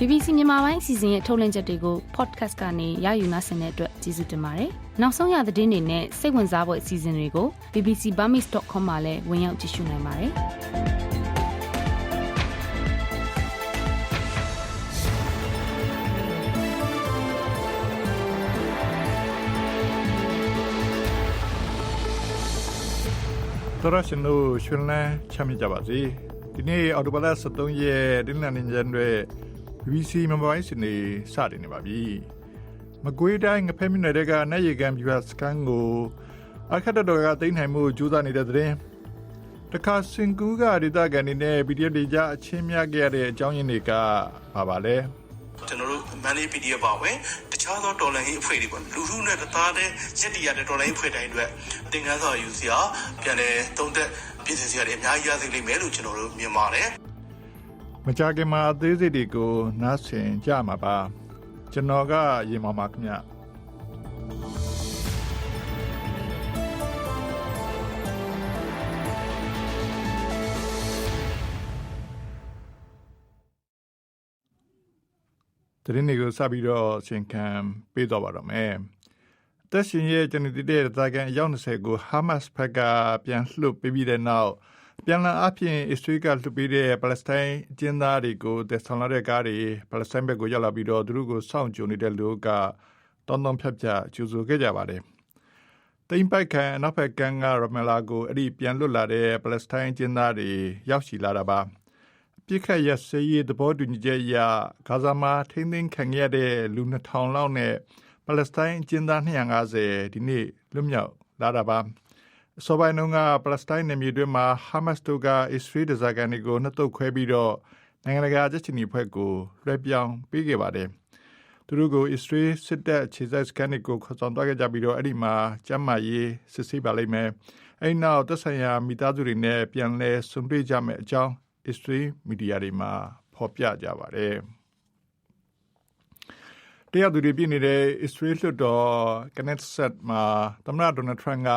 BBC မြန်မာပိုင်းအစီအစဉ်ရဲ့ထုတ်လွှင့်ချက်တွေကို podcast ကနေရယူနိုင်တဲ့အတွက်ကျေးဇူးတင်ပါတယ်။နောက်ဆုံးရသတင်းတွေနဲ့စိတ်ဝင်စားဖွယ်အစီအစဉ်တွေကို bbcburmese.com မှာလည်းဝင်ရောက်ကြည့်ရှုနိုင်ပါတယ်။တော်ရရှင်တို့ရှင်လန်းချမ်းမြေ့ကြပါစေဒီနေ့အော်တိုဘလာ73ရက်ဒီနေ့နေ့ကျန်တွေ BBC မြန်မာပိုင်းစနေစတင်နေပါပြီမကွေးတိုင်းငဖဲမြို့နယ်ကနိုင်ရီကန်ပြူစကန်ကိုအခက်တော်ကတိမ့်နိုင်မှုကြိုးစားနေတဲ့တဲ့တခါစင်ကူးကဒေသခံတွေနဲ့ PDF တွေကြားအချင်းများခဲ့ရတဲ့အကြောင်းရင်းတွေကပါပါလဲကျွန်တော်တို့မန်လေး PDF ပါဝင်တခြားသောတော်လိုင်းရေးအဖွဲ့တွေပေါ့လူထုနဲ့တသားတည်းရက်တီရတဲ့တော်လိုင်းရေးအဖွဲ့တိုင်းအတွက်သင်ခန်းစာယူစရာပြန်လဲသုံးသက်ပြင်ဆင်စရာတွေအများကြီးရစေလိမ့်မယ်လို့ကျွန်တော်တို့မြင်ပါတယ် မကြခင်မှာအသေးစိတ်တွေကိုနားဆင်ကြမှာပါကျွန်တော်ကရေမောင်ပါခင်ဗျတရင်တွေကိုစပြီးတော့အချိန်ခံပေးတော့ပါတော့မယ်။အသက်ရှင်ရဲ့ကျွန်တော်တဲ့တာကန်အယောက်20ကိုဟာမတ်စ်ဘက်ကပြန်လှုပ်ပေးပြီးတဲ့နောက် ပြန်လာအဖြစ်အစ္စရေးကလှုပ်ပေးတဲ့ပါလက်စတိုင်းအကျဉ်းသားတွေကိုတက်ဆောင်လာတဲ့ကားတွေပါလက်စတိုင်းဘက်ကိုရောက်လာပြီးတော့သူတို့ကိုစောင့်ကြိုနေတဲ့လူကတောင်းတောင်းဖြတ်ဖြတ်ကြိုဆိုခဲ့ကြပါတယ်။တိမ်ပိုက်ခံအနောက်ဘက်ကန်ကရမလာကိုအဲ့ဒီပြန်လွတ်လာတဲ့ပါလက်စတိုင်းအကျဉ်းသားတွေရောက်ရှိလာတာပါ။ပြစ်ခတ်ရစေးရေးသဘောတူညီချက်အရဂါဇာမှာထိမ့်သိမ်းခံရတဲ့လူ2000လောက်နဲ့ပါလက်စတိုင်းအကျဉ်းသား250ဒီနေ့လွတ်မြောက်လာတာပါ အစောပိုင်းတုန်းကပါလက်စတိုင်းနယ်မြေတွင်းမှာဟာမတ်စ်တို့ကအစ္စရေးဒဇာကန်တွေကိုနှုတ်ထုတ်ခွဲပြီးတော့နိုင်ငံတကာကြက်ချီနီဖွဲ့ကိုလွှဲပြောင်းပေးခဲ့ပါတယ်သူတို့ကိုအစ္စရေးစစ်တပ်ခြေစိုက်စကန်ကိုခေါ်ဆောင်သွားခဲ့ကြပြီးတော့အဲ့ဒီမှာကျမ်းမာရေးစစ်ဆေးပါလိမ့်မယ်အဲ့နောက်သက်ဆိုင်ရာမိသားစုတွေနဲ့ပြန်လဲဆုံတွေ့ကြမယ်အကြောင်းအစ္စရေးမီဒီယာတွေမှာဖော်ပြကြပါတယ်။တရားသူတွေပြည်နေတဲ့အစ္စရေးလွှတ်တော်ကနေဆက်မှာသမ္မတဒေါ်နယ်ထရန့်က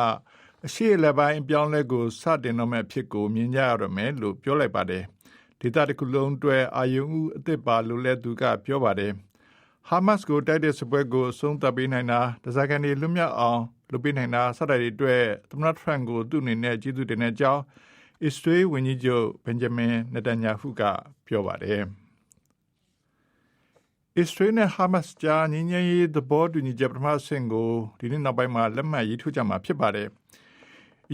အရှိလက်ပိုင်းပြောင်းလဲကိုစတင်တော့မဲ့ဖြစ်ကိုမြင်ကြရတော့မယ်လို့ပြောလိုက်ပါတယ်။ဒေသတစ်ခုလုံးအတွက်အာယုံဥအသစ်ပါလို့လဲသူကပြောပါတယ်။ဟာမတ်စ်ကိုတိုက်တဲ့စပွဲကိုအဆုံးသတ်ပေးနိုင်တာဒဇာကန်တွေလွတ်မြောက်အောင်လုပ်ပေးနိုင်တာစတဲ့တွေအတွက်သမ္မတထရန့်ကိုသူ့အနေနဲ့ကျေးဇူးတင်တဲ့အကြောင်းအစ္စရေးဝန်ကြီးချုပ်ဘင်ဂျမင်နတန်ယာဟုကပြောပါတယ်။အစ္စရေးနဲ့ဟာမတ်စ်ကြားညီညွတ်ရေးသဘောတူညီချက်ပထမဆင့်ကိုဒီနေ့နောက်ပိုင်းမှာလက်မှတ်ရေးထိုးကြမှာဖြစ်ပါတယ်။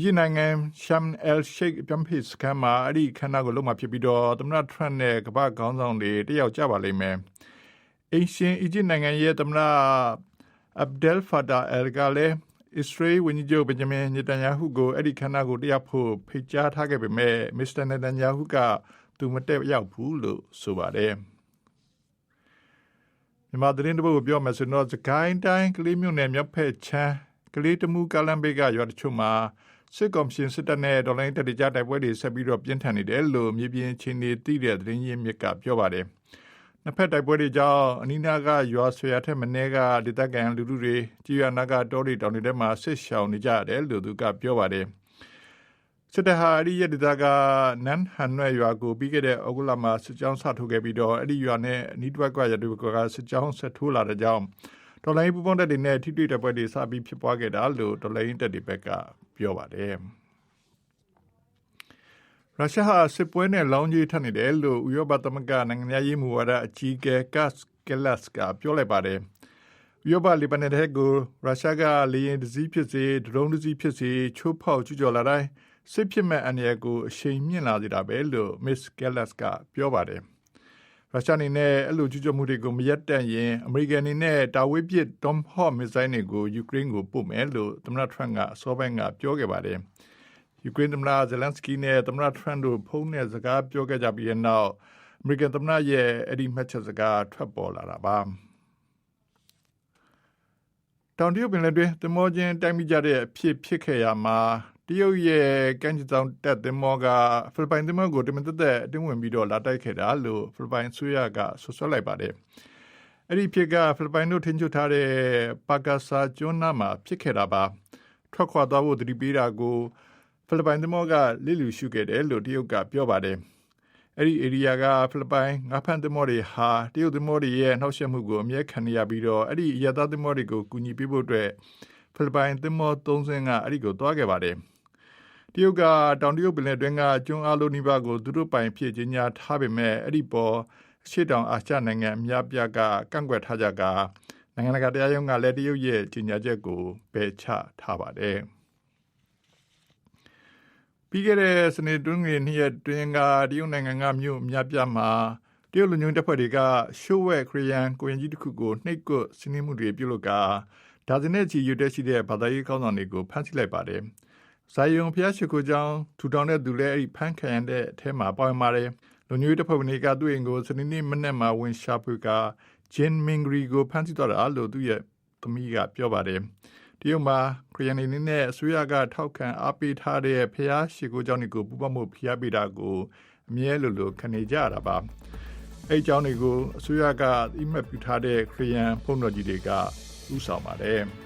ဤနိုင်ငံရှမ်အယ်ရှိတ်ပမ်ဖစ်ကမှာအဲ့ဒီခန္ဓာကိုလုံးမှာဖြစ်ပြီးတော့သမ္မတထရန့်နဲ့ကမ္ဘာခေါင်းဆောင်တွေတယောက်ကြပါလိမ့်မယ်။အင်ရှင်အီဂျစ်နိုင်ငံရဲ့သမ္မတအဗ်ဒယ်ဖာဒါအယ်ကလည်းအစ္စရေးဝန်ကြီးချုပ်ဘင်ဂျမင်နေတန်ယာဟုကိုအဲ့ဒီခန္ဓာကိုတရားဖို့ဖိတ်ကြားထားခဲ့ပေမဲ့မစ္စတာနေတန်ယာဟုကသူမတက်ရောက်ဘူးလို့ဆိုပါတယ်မြန်မာသတင်းတပုတ်ကိုပြောမယ်ဆိုတော့စကိုင်းတိုင်းကလေးမြို့နယ်မြောက်ဖက်ချမ်းကလေးတမှုကလန်ဘေကရွာတချို့မှာ စစ်ကောင်စီစစ်တပ်နဲ့ဒေါ်လာတက်တကြတိုက်ပွဲတွေဆက်ပြီးတော့ပြင်းထန်နေတယ်လို့မြေပြင်ချင်းနေသိတဲ့သတင်းရင်းမြစ်ကပြောပါတယ်နှစ်ဖက်တိုက်ပွဲတွေကြောင့်အနီးနားကရွာဆွေရထက်မင်းကဒေသခံလူထုတွေကြည်ရနာကတောတွေတောင်တွေထဲမှာဆစ်ရှောင်နေကြတယ်လို့သူကပြောပါတယ်စစ်တပ်ဟာအဲ့ဒီရဒေသကနန်ဟန်နွဲရွာကိုပြီးခဲ့တဲ့ဩဂုတ်လမှာစစ်ကြောင်းဆထုတ်ခဲ့ပြီးတော့အဲ့ဒီရွာနဲ့အနီးတစ်ဝက်ကရတူကစစ်ကြောင်းဆက်ထိုးလာတဲ့ကြောင့် ဒေါ်လာပူပေါင်းတက်တွေနဲ့ထိတွေ့တဲ့ပွဲတွေစပြီးဖြစ်ပွားခဲ့တာလို့ဒေါ်လာတက်တွေဘက်ကပြောပါတယ်ရုရှားဟာစစ်ပွဲနဲ့လောင်းကြီးထပ်နေတယ်လို့ဥရောပသမဂ္ဂနိုင်ငံရေးမူဝါဒအကြီးအကဲကတ်ကလတ်ကပြောလိုက်ပါတယ်။ဥရောပလီဘနက်တဲ့ကိုရုရှားကလေယာဉ်တစ်စီးဖြစ်စေဒရုန်းတစ်စီးဖြစ်စေချိုးဖောက်ကျူးကျော်လာတိုင်းစစ်ဖြစ်မဲ့အန္တရာယ်ကိုအရှိန်မြင့်လာစေတာပဲလို့ Miss Gallas ကပြောပါတယ်။ ရုရှားအနေနဲ့အဲ့လိုကျူးကျော်မှုတွေကိုမရက်တန့်ရင်အမေရိကန်အနေနဲ့တာဝေးပစ် Tom Hawk မစ်ဇိုင်းတွေကိုယူကရိန်းကိုပို့မယ်လို့သမ္မတထရန့်ကအစောပိုင်းကပြောခဲ့ပါတယ်။ယူကရိန်းသမ္မတဇယ်လန်စကီနဲ့သမ္မတထရန့်တို့ဖုန်းနဲ့စကားပြောခဲ့ကြပြီးတဲ့နောက်အမေရိကန်သမ္မတရဲ့အဲ့ဒီမှတ်ချက်စကားထွက်ပေါ်လာတာပါတောင်တရုတ်ပင်လယ်တွင်သမောချင်းတိုက်မိကြတဲ့အဖြစ်ဖြစ်ခဲ့ရမှာ တရုတ်ရဲ့ကမ်းခြေတောင်တက်သမောကဖိလစ်ပိုင်သမောကိုတမန်တက်တဲ့အတင်းဝင်ပြီးတော့လာတိုက်ခဲ့တာလို့ဖိလစ်ပိုင်ဆိုရကဆွဆွလိုက်ပါတယ်အဲ့ဒီဖြစ်ကဖိလစ်ပိုင်တို့ထင်ချုပ်ထားတဲ့ပါကာဆာကျွန်းနာမှာဖြစ်ခဲ့တာပါထွက်ခွာသွားဖို့တတိပေးတာကိုဖိလစ်ပိုင်သမောကလိလူရှုခဲ့တယ်လို့တရုတ်ကပြောပါတယ်အဲ့ဒီ area ကဖိလစ်ပိုင်ငါးဖန်သင်္ဘောတွေဟာတရုတ်သင်္ဘောတွေရဲ့နှောက်ယှက်မှုကိုအမြဲခံနေရပြီးတော့အဲ့ဒီရသသင်္ဘောတွေကိုကူညီပေးဖို့အတွက်ဖိလစ်ပိုင်သင်္ဘော၃စင်းကအဲ့ဒီကိုတွားခဲ့ပါတယ် တရုတ်ကတောင်တရုတ်ပင်လယ်တွင်းကကျွန်းအားလုံးနှိပါကိုသူတို့ပိုင်ဖြစ်ကြီးညာထားပေမဲ့အဲ့ဒီပေါ်ရှေ့တောင်အာရှနိုင်ငံအများပြားကကန့်ကွက်ထားကြကနိုင်ငံတကာတရားရုံးကလည်းတရုတ်ရဲ့ကြီးညာချက်ကိုပယ်ချထားပါတယ်ပြီးခဲ့တဲ့စနေတွင်းငွေနှစ်ရက်တွင်းကတရုတ်နိုင်ငံကမြို့အများပြားမှာတရုတ်လူမျိုးတပ်ဖွဲ့တွေကရှိုးဝဲခရီးယန်ကိုရင်ကြီးတစ်ခုကိုနှိပ်ကွစီးနှင်းမှုတွေပြုလုပ်ကာဒါဇင်နဲ့ချီရွတက်ရှိတဲ့ဘာသာရေးကောင်းဆောင်တွေကိုဖမ်းဆီးလိုက်ပါတယ်။ ဇာယုံဖျားရှိခိုးကြောင်းထူထောင်တဲ့သူလည်းအဲ့ဒီဖမ်းခံရတဲ့အထဲမှာပါဝင်ပါတယ်။လူမျိုးတပ်ဖွဲ့ဝင်တွေကသူ့အိမ်ကိုစနေနေ့မနေ့မှာဝင်ရှာဖွေကဂျင်မင်ဂရီကိုဖမ်းဆီးတော့တာလို့သူ့ရဲ့သမီးကပြောပါတယ်။တရုတ်မှာခရီးယန်နေနဲ့အစိုးရကထောက်ခံအားပေးထားတဲ့ဖျားရှိခိုးကြောင်းတွေကိုပူပမှုဖျားပေးတာကိုအမြဲလိုလိုခံနေကြရတာပါ။အဲ့ကြောင်းတွေကိုအစိုးရကအိမတ်ပြုထားတဲ့ခရီးယန်ဖုန်းတော်ကြီးတွေကဥဆောင်ပါတယ်။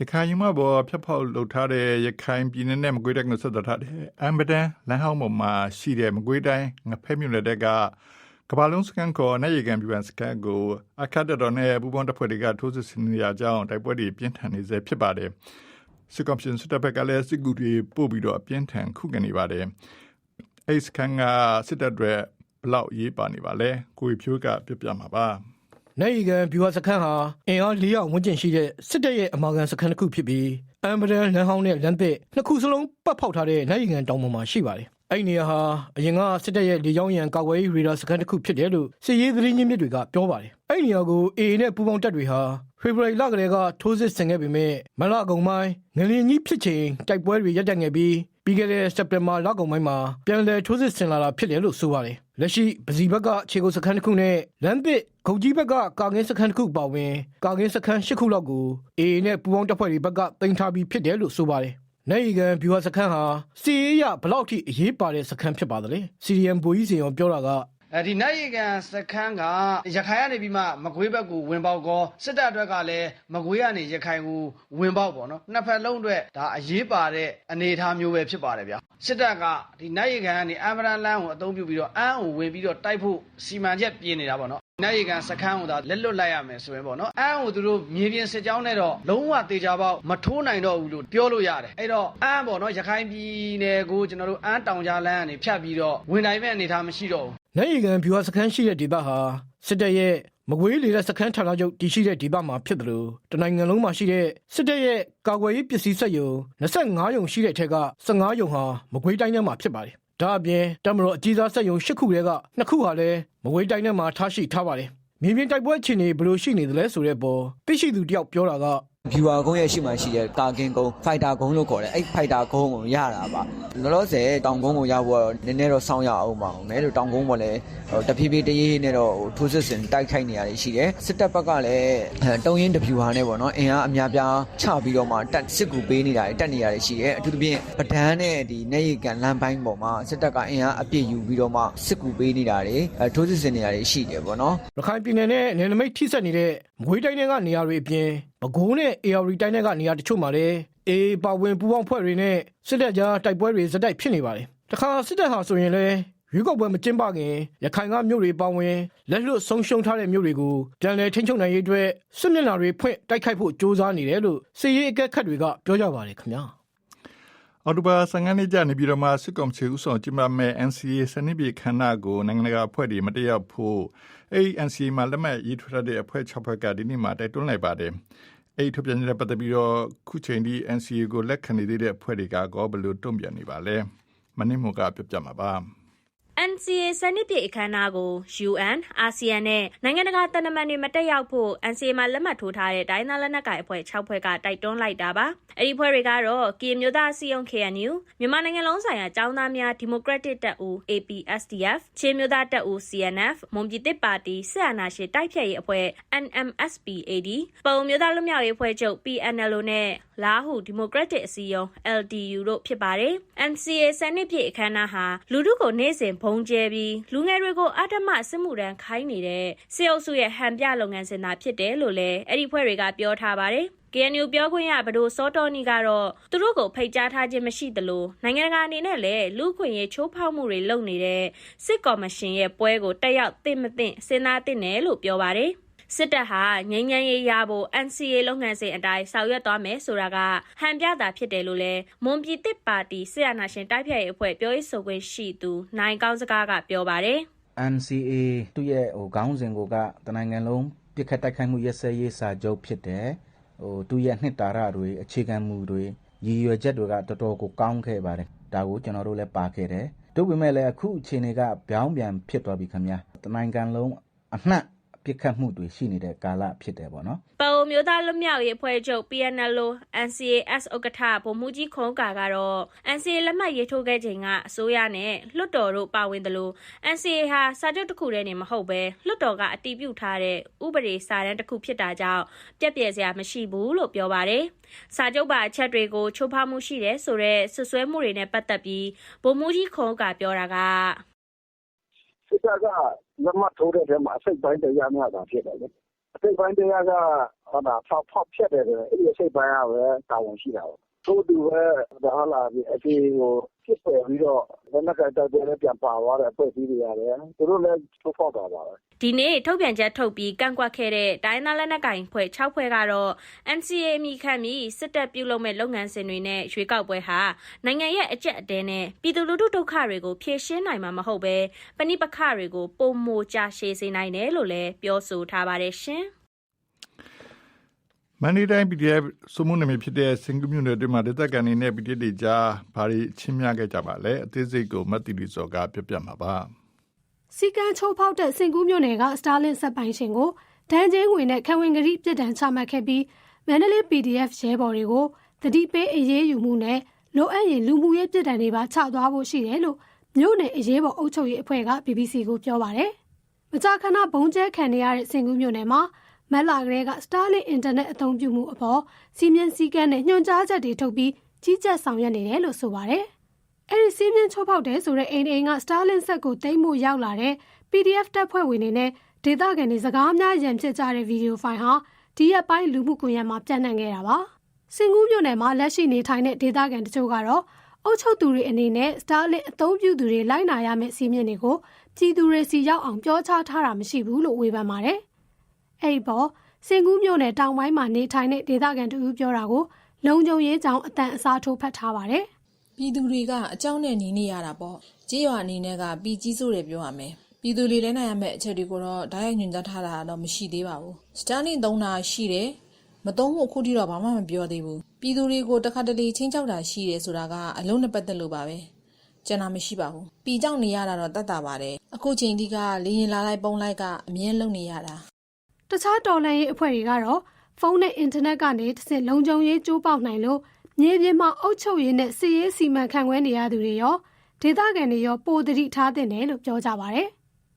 ရခိုင်ယူမဘောဖျက်ဖောက်လှုပ်ထားတဲ့ရခိုင်ပြည်နယ်နဲ့မကွေးတိုင်းကိုဆက်သွယ်ထားတဲ့အမ်ဘဒန်လမ်းဟောင်းပေါ်မှာရှိတဲ့မကွေးတိုင်းငဖဲမြို့နယ်တဲ့ကကဘာလုံးစကန်ကိုနိုင်ရကန်ပြပန်စကန်ကိုအခတ်တော်နဲ့ဘူပွန်တပ်ဖွဲ့တွေကထိုးစစ်ဆင်နေရကြောင်းတိုက်ပွဲတွေပြင်းထန်နေစေဖြစ်ပါတယ်စစ်ကောင်စီစစ်တပ်ဘက်ကလည်းစစ်ကူတွေပို့ပြီးတော့အပြင်းထန်ခုခံနေပါတယ်အဲ့စကန်ကစစ်တပ်တွေဘလောက်ရေးပါနေပါလဲကိုဖြိုးကပြပြမှာပါ နိုင်ရီကန်ဗျူဟာစခန်းဟာအင်အား၄000ဝန်းကျင်ရှိတဲ့စစ်တပ်ရဲ့အမာခံစခန်းတစ်ခုဖြစ်ပြီးအမ်ဘဒန်လမ်းဟောင်းနဲ့လမ်းသစ်နှစ်ခုစလုံးပတ်ဖောက်ထားတဲ့နိုင်ရီကန်တောင်ပေါ်မှာရှိပါတယ်။အဲ့ဒီနေရာဟာအရင်ကစစ်တပ်ရဲ့လေကြောင်းရန်ကာကွယ်ရေးရေဒါစခန်းတစ်ခုဖြစ်တယ်လို့စစ်ရေးသတင်းရင်းမြစ်တွေကပြောပါတယ်။အဲ့ဒီနေရာကို AA နဲ့ပူးပေါင်းတပ်တွေဟာဖေဖော်ဝါရီလကတည်းကထိုးစစ်ဆင်ခဲ့ပေမဲ့မလအကုန်ပိုင်းငလျင်ကြီးဖြစ်ချိန်တိုက်ပွဲတွေရပ်တန့်ခဲ့ပြီးပြီးခဲ့တဲ့စက်တင်ဘာလကုန်ပိုင်းမှာပြန်လည်ထိုးစစ်ဆင်လာတာဖြစ်တယ်လို့ဆိုပါတယ်။ လက်ရှိပစီဘက်ကခြေကုပ်စခန်းတစ်ခုနဲ့လမ်းသစ်ဂုတ်ကြီးဘက်ကကာကင်းစခန်းတစ်ခုပါဝင်ကာကင်းစခန်း၈ခုလောက်ကို AA နဲ့ပူးပေါင်းတပ်ဖွဲ့တွေဘက်ကတင်ထားပြီးဖြစ်တယ်လို့ဆိုပါတယ်။နိုင်ရီကန်ဗျူဟာစခန်းဟာစီးရေးရဘလောက်ထိအရေးပါတဲ့စခန်းဖြစ်ပါသလဲ။ CDM ဘူကြီးစင်ရောပြောတာကအဲ ဒီနိုင်ရီကန်စခန်းကရခိုင်ကနေပြီးမှမကွေးဘက်ကိုဝင်ပေါက်ကောစစ်တပ်အတွက်ကလည်းမကွေးကနေရခိုင်ကိုဝင်ပေါက်ပေါ့နော်နှစ်ဖက်လုံးအတွက်ဒါအရေးပါတဲ့အနေအထားမျိုးပဲဖြစ်ပါတယ်ဗျာစစ်တပ်ကဒီနိုင်ရီကန်ကနေအမ်ဘရန်လန်းကိုအသုံးပြုပြီးတော့အန်းကိုဝင်ပြီးတော့တိုက်ဖို့စီမံချက်ပြင်နေတာပေါ့နော် နိုင်ရီကန်စခန်းကိုဒါလက်လွတ်လိုက်ရမယ်ဆိုရင်ပေါ့နော်အန်းကိုသူတို့မြေပြင်စစ်ကြောင်းနဲ့တော့လုံးဝတေချာပေါက်မထိုးနိုင်တော့ဘူးလို့ပြောလို့ရတယ်အဲ့တော့အန်းပေါ့နော်ရခိုင်ပြည်နယ်ကိုကျွန်တော်တို့အန်းတောင်ကြားလန်းကနေဖြတ်ပြီးတော့ဝင်တိုင်းမဲ့အနေအထားမရှိတော့ဘူးနိုင်ရီကန်ဗျူဟာစခန်းရှိတဲ့ဒေသဟာစစ်တပ်ရဲ့မကွေးလေတဲ့စခန်းဌာနချုပ်တည်ရှိတဲ့ဒေသမှာဖြစ်တယ်လို့တနိုင်ငံလုံးမှာရှိတဲ့စစ်တပ်ရဲ့ကာကွယ်ရေးပစ္စည်းစက်ရုံ25ရုံရှိတဲ့အထက်က15ရုံဟာမကွေးတိုင်းထဲမှာဖြစ်ပါတယ်။ဒါအပြင်တမတော်အကြီးစားစက်ရုံ10ခုတည်းက2ခုဟာလည်း မကွေးတိုင်းထဲမှာထားရှိထားပါတယ်။မြေပြင်တိုက်ပွဲအခြေအနေဘယ်လိုရှိနေသလဲဆိုတဲ့ပေါ်သိရှိသူတယောက်ပြောတာက ဗျူဟာကုန်းရဲ့ရှိမှရှိတဲ့ကာကင်ကုန်းဖိုက်တာကုန်းလို့ခေါ်တယ်အဲ့ဖိုက်တာကုန်းကိုရတာပါလောလောဆယ်တောင်ကုန်းကိုရောက်ဖို့တော့နည်းနည်းတော့စောင့်ရအောင်ပါမယ်လို့တောင်ကုန်းပေါ်လည်းတဖြည်းဖြည်းတရေးရေးနဲ့တော့ထိုးစစ်ဆင်တိုက်ခိုက်နေရတယ်ရှိတယ်စစ်တပ်ဘက်ကလည်းတုံးရင်တဗျူဟာနဲ့ပေါ့နော်အင်အားအများပြားချပြီးတော့မှတက်စစ်ကူပေးနေတာတက်နေရတယ်ရှိတယ်အထူးသဖြင့်ပဒန်းနဲ့ဒီနေရီကန်လမ်းပိုင်းပေါ်မှာစစ်တပ်ကအင်အားအပြည့်ယူပြီးတော့မှစစ်ကူပေးနေတာတွေထိုးစစ်ဆင်နေတာတွေရှိတယ်ပေါ့နော်ရခိုင်ပြည်နယ်နဲ့နယ်နိမိတ်ထိစပ်နေတဲ့မကွေးတိုင်းတွေက နေရာတွေအပြင်ပဲခူးနဲ့ AR တိုင်းတွေကနေရာတချို့မှာလည်းအေးပါဝင်ပူးပေါင်းဖွဲ့တွေနဲ့စစ်တပ်ကြားတိုက်ပွဲတွေဇက်တိုက်ဖြစ်နေပါတယ်။တခါစစ်တပ်ဟာဆိုရင်လည်းရွေးကောက်ပွဲမကျင်းပခင်ရခိုင်ကမြို့တွေပါဝင်လက်လွတ်ဆုံးရှုံးထားတဲ့မြို့တွေကိုပြန်လည်ထိန်းချုပ်နိုင်ရေးအတွက်စစ်မျက်နှာတွေဖွင့်တိုက်ခိုက်ဖို့ကြိုးစားနေတယ်လို့စစ်ရေးအကဲခတ်တွေကပြောကြပါတယ်ခင်ဗျာ။ အော်တိုဘာဆန်ငန်းနေ့ကျနေပြီးတော့မှစစ်ကောင်စီဥဆောင်ကျင်းပမဲ့ NCA စနစ်ပြေခန္ဓာကိုနိုင်ငံတကာအဖွဲ့တွေမတရောက်ဖို့အဲ့ NCA မှာလက်မှတ်ရေးထိုးထားတဲ့အဖွဲ့6ဖွဲ့ကဒီနေ့မှတိုက်တွန်းလိုက်ပါတယ်အဲ့ထုတ်ပြန်တဲ့ပတ်သက်ပြီးတော့ခုချိန်ဒီ NCA ကိုလက်ခံနေသေးတဲ့အဖွဲ့တွေကကောဘယ်လိုတုံ့ပြန်နေပါလဲမနေ့မို့ကပြပြမှာပါ NCA စနစ်ပြည့်အခမ်းအနားကို UN, ASEAN နဲ့နိုင်ငံတကာတန်တမန်တွေမတက်ရောက်ဖို့ NCA မှာလက်မှတ်ထိုးထားတဲ့ဒိုင်းသားလက်နက်ကိုင်အဖွဲ့6ဖွဲ့ကတိုက်တွန်းလိုက်တာပါ။အဲ့ဒီဖွဲ့တွေကတော့ကီမျိုးသားစီယုံ KNU မြန်မာနိုင်ငံလုံးဆိုင်ရာចောင်းသားများဒီမိုကရက်တစ်တပ်ဦး APSDF ချင်းမျိုးသားတပ်ဦး CNF မွန်ပြည်သစ်ပါတီစစ်အာဏာရှင်တိုက်ဖြတ်ရေးအဖွဲ့ NMSPAD ပုံမျိုးသားလူမျိုးရေးအဖွဲ့ချုပ် PNLO နဲ့လာဟုဒီမိုကရက်တစ်အစည်းအရုံး LDU တို့ဖြစ်ပါတယ်။ NCA စနစ်ပြည့်အခမ်းအနားဟာလူထုကိုနေ့စဉ်ဘုံကျဲပြီးလူငယ်တွေကိုအဓမ္မစစ်မှုထမ်းခိုင်းနေတဲ့စစ်အုပ်စုရဲ့ဟန်ပြလုပ်ငန်းစဉ်သာဖြစ်တယ်လို့လည်းအဲ့ဒီဖွဲ့တွေကပြောထားပါတယ်။ KNU ပြောခွင့်ရဘဒိုစောတော်နီကတော့သူတို့ကိုဖိတ်ကြားထားခြင်းမရှိသလိုနိုင်ငံတကာအနေနဲ့လည်းလူခွင့်ရေးချိုးဖောက်မှုတွေလုပ်နေတဲ့စစ်ကော်မရှင်ရဲ့ပွဲကိုတက်ရောက်သင့်မသင့်စဉ်းစားသင့်တယ်လို့ပြောပါတယ် စစ်တပ်ဟာငြိမ်းချမ်းရေးရဖို့ NCA လုပ်ငန်းစဉ်အတိုင်းဆောင်ရွက်သွားမယ်ဆိုတာကဟန်ပြတာဖြစ်တယ်လို့လည်းမွန်ပြည်တစ်ပါတီဆီယနာရှင်တိုက်ဖြတ်ရေးအဖွဲ့ပြောရေးဆိုခွင့်ရှိသူနိုင်ကောင်းစကားကပြောပါတယ် NCA သူ့ရဲ့ဟိုခေါင်းစဉ်ကိုကတနိုင်ငံလုံးပြစ်ခတ်တိုက်ခိုက်မှုရက်စဲရေးစာချုပ်ဖြစ်တယ်ဟိုသူ့ရဲ့နှစ်တာရတွေအခြေခံမူတွေရည်ရွယ်ချက်တွေကတော်တော်ကိုကောင်းခဲ့ပါတယ်ဒါကိုကျွန်တော်တို့လည်းပါခဲ့တယ်တို့ပေမဲ့လည်းအခုအခြေအနေကပြောင်းပြန်ဖြစ်သွားပြီခင်ဗျာတနိုင်ငံလုံးအနှံ့ ပြစ်ခတ်မှုတွေရှိနေတဲ့ကာလဖြစ်တယ်ပေါ့နော်ပုံမျိုးသားလွတ်မြောက်ရေးအဖွဲ့ချုပ် PNLO NCAS ဥက္ကဋ္ဌဗိုလ်မှူးကြီးခွန်ကာကတော့ NCA လက်မှတ်ရေးထိုးခဲ့ချိန်ကအစိုးရနဲ့လွှတ်တော်တို့ပါဝင်တယ်လို့ NCA ဟာစာချုပ်တစ်ခုတည်းနေမဟုတ်ပဲလွှတ်တော်ကအတည်ပြုထားတဲ့ဥပဒေစာတမ်းတစ်ခုဖြစ်တာကြောင့်ပြက်ပြယ်စရာမရှိဘူးလို့ပြောပါတယ်။စာချုပ်ပါအချက်တွေကိုချိုးဖောက်မှုရှိတယ်ဆိုတော့ဆွဆွဲမှုတွေနဲ့ပတ်သက်ပြီးဗိုလ်မှူးကြီးခွန်ကာပြောတာက စစ်တပ်က လက်မှတ်ထိုးတဲ့ထဲမှာ အစိတ်ပိုင်းတရားများတာဖြစ်တယ်လေ အစိတ်ပိုင်းတရားကဟောတာဖောက်ဖောက်ဖြတ်တယ်ပဲအဲ့ဒီအစိတ်ပိုင်းကပဲ တာဝန်ရှိတာပေါ့ ထို့တူပဲဒါဟာလာဒီအစီကိုဖြစ်ပယ်ပြီးတော့ လက်နက်ကတိုက်ပွဲနဲ့ပြန်ပါသွားတဲ့ အဖွဲ့အစည်းတွေရတယ်သူတို့လည်းထုတ်ဖောက်တာပါပဲ ဒီနေ့ ထုတ်ပြန်ချက်ထုတ်ပြီး ကန့်ကွက်ခဲ့တဲ့ တိုင်းသားလက်နက်ကိုင်ဖွဲ့6ဖွဲ့ကတော့ NCA အမိခံပြီး စစ်တပ်ပြုလုပ်မဲ့လုပ်ငန်းစဉ်တွေနဲ့ ရွေးကောက်ပွဲဟာ နိုင်ငံရဲ့ အကြက်အတဲနဲ့ ပြည်သူလူထု ဒုက္ခတွေကို ဖြေရှင်းနိုင်မှာ မဟုတ်ပဲပဏိပခတွေကိုပုံမကြရှည်စေနိုင်တယ်လို့လည်း ပြောဆိုထားပါတယ်ရှင်။ မန္တလေးတိုင်း PDF စုမှုနယ်မြေဖြစ်တဲ့စင်ကူးမြို့နယ်အတွင်းမှာဒေသခံတွေနဲ့ PDF တွေကြားဘာတွေချင်းများခဲ့ကြပါလဲအသေးစိတ်ကိုမတ်တီလီစော်ကပြပြမှာပါစီကံချိုးဖောက်တဲ့စင်ကူးမြို့နယ်ကစတာလင်စက်ပိုင်ရှင်ကိုဒဏ်ချင်းငွေနဲ့ခံဝင်ကတိပြစ်ဒဏ်ချမှတ်ခဲ့ပြီးမန္တလေး PDF ရဲဘော်တွေကိုတတိပေးအရေးယူမှုနဲ့လိုအပ်ရင်လူမှုရေးပြစ်ဒဏ်တွေပါချသွားဖို့ရှိတယ်လို့မြို့နယ်အရေးပေါ်အုပ်ချုပ်ရေးအဖွဲ့က BBC ကိုပြောပါတယ်။မကြာခဏဘုံကျဲခံနေရတဲ့စင်ကူးမြို့နယ်မှာ မက်လာကလေးကစတာလင်အင်တာနက်အသုံးပြုမှုအပေါ်စီမင်းစည်းကမ်းနဲ့ညွှန်ကြားချက်တွေထုတ်ပြီးကြီးကြပ်ဆောင်ရွက်နေတယ်လို့ဆိုပါတယ်။အဲ့ဒီစီးမြင့်ချိုးဖောက်တယ်ဆိုတဲ့အိမ်အိမ်ကစတာလင်ဆက်ကိုတိမ့်မှုရောက်လာတဲ့ PDF တပ်ဖွဲ့ဝင်တွေနဲ့ဒေသခံတွေစကားများရန်ဖြစ်ကြတဲ့ဗီဒီယိုဖိုင်ဟာဒီရက်ပိုင်းလူမှုကွန်ရက်မှာပြန့်နှံ့ခဲ့တာပါ။စင်ကူးမြို့နယ်မှာလက်ရှိနေထိုင်တဲ့ဒေသခံတချို့ကတော့အုပ်ချုပ်သူတွေအနေနဲ့စတာလင်အသုံးပြုသူတွေလိုက်နာရမယ့်စီးမြင့်တွေကိုပြည်သူတွေစီရောက်အောင်ပြောချထားတာမရှိဘူးလို့ဝေဖန်ပါတယ်။ အဲ့ဒီပေါ်စင်ကူးမြို့နယ်တောင်ပိုင်းမှာနေထိုင်တဲ့ဒေသခံတူပြောတာကိုလုံခြုံရေးကြောင်းအတန်အစားထိုးဖတ်ထားပါတယ်။ပြည်သူတွေကအကြောင်းနဲ့နေနေရတာပေါ့ကြေးရွာအနေနဲ့ကပြည်ကြီးစိုးတယ်ပြောရမယ်ပြည်သူတွေလည်းနိုင်ရမယ့်အချက်တွေကိုတော့ဓာတ်ရိုက်ညွှန်ကြားထားတာတော့မရှိသေးပါဘူးစတာလင်သုံးတာရှိတယ်မသုံးဖို့အခုထိတော့ဘာမှမပြောသေးဘူးပြည်သူတွေကိုတခါတလေချင်းချောက်တာရှိတယ်ဆိုတာကအလုံးနဲ့ပတ်သက်လို့ပါပဲကျန်တာမရှိပါဘူးပြည်ကြောက်နေရတာတော့တတ်တာပါတယ်အခုချိန်ဒီကလေရင်လာလိုက်ပုံလိုက်ကအမြဲလုံနေရတာ တခြားတော်လှန်ရေးအဖွဲ့တွေကတော့ဖုန်းနဲ့အင်တာနက်ကနေတစ်ဆင့်လုံခြုံရေးကျိုးပေါက်နိုင်လို့မြေပြင်မှာအုပ်ချုပ်ရေးနဲ့စီရေးစီမံခန့်ခွဲနေရသူတွေရောဒေသခံတွေရောပိုသတိထားတဲ့တယ်လို့ပြောကြပါဗျ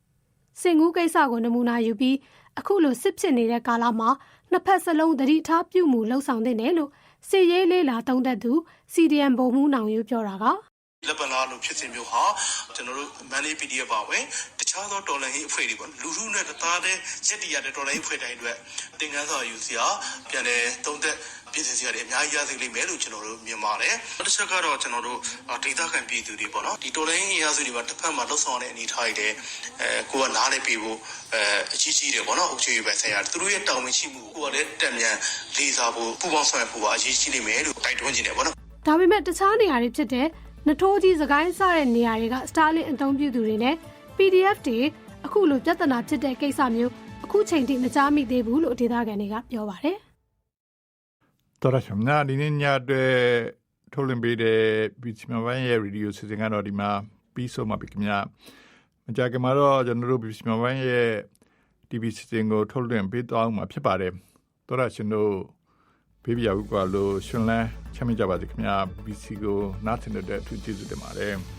။စင်ကူးကိစ္စကိုနမူနာယူပြီးအခုလိုစစ်ဖြစ်နေတဲ့ကာလမှာနှစ်ဖက်စလုံးသတိထားပြုမှုလှုံ့ဆော်တဲ့တယ်လို့စီရေးလေးလာတုံးသက်သူ CDM ဗိုလ်မှူးနောင်ယူပြောတာကလက်ပံလာလို့ဖြစ်စဉ်မျိုးဟာကျွန်တော်တို့မန်လေး PDF ပါဝင်တ ခြားသောတော်လှန်ရေးအဖွဲ့တွေပေါ့လူထုနဲ့တသားတည်းရက်တည်ရတဲ့တော်လှန်ရေးအဖွဲ့တိုင်းအတွက်သင်ခန်းစာယူစရာပြန်လဲသုံးသက်ပြည်စင်စရာတွေအများကြီးရစေလိမ့်မယ်လို့ကျွန်တော်တို့မြင်ပါတယ်တစ်ချက်ကတော့ကျွန်တော်တို့ဒေသခံပြည်သူတွေပေါ့နော်ဒီတော်လှန်ရေးအင်အားစုတွေမှာတစ်ဖက်မှာလှုပ်ဆောင်ရတဲ့အနေအထားတွေအဲကိုကနားလည်ပြီးဖို့အဲအကြီးကြီးတယ်ပေါ့နော်အုပ်ချုပ်ရေးပိုင်းဆိုင်ရာသူတို့ရဲ့တာဝန်ရှိမှုကိုကလည်းတက်မြန်လေးစားဖို့ပူပေါင်းဆောင်ရွက်ဖို့အရေးကြီးနေမယ်လို့တိုက်တွန်းချင်တယ်ပေါ့နော်ဒါပေမဲ့တခြားနေရာတွေဖြစ်တဲ့နထိုးကြီးစကိုင်းစတဲ့နေရာတွေကစတာလင်အသုံးပြုသူတွေနဲ့ PDF တွေအခုလိုပြဿနာဖြစ်တဲ့ကိစ္စမျိုးအခုချိန်ထိမကြားမိသေးဘူးလို့ဒေသခံတွေကပြောပါတယ်။တော်ရရှင်နာဒီနေ့ညအတွက်ထုတ်လွှင့်ပေးတဲ့ပြီးချမဝိုင်းရဲ့ရေဒီယိုစီစဉ်ကတော့ဒီမှာပြီးဆုံးမှာပြီခင်ဗျာ။မကြာခင်မှာတော့ကျွန်တော်တို့ပြီးချမဝိုင်းရဲ့ TV စီစဉ်ကိုထုတ်လွှင့်ပေးသွားမှာဖြစ်ပါတယ်။တော်ရရှင်တို့ဖေးပြရခုကလို့ရှင်လန်းချမ်းမြေ့ကြပါစေခင်ဗျာ။ BC ကိုနားဆင်တဲ့အထူးကျေးဇူးတင်ပါတယ်။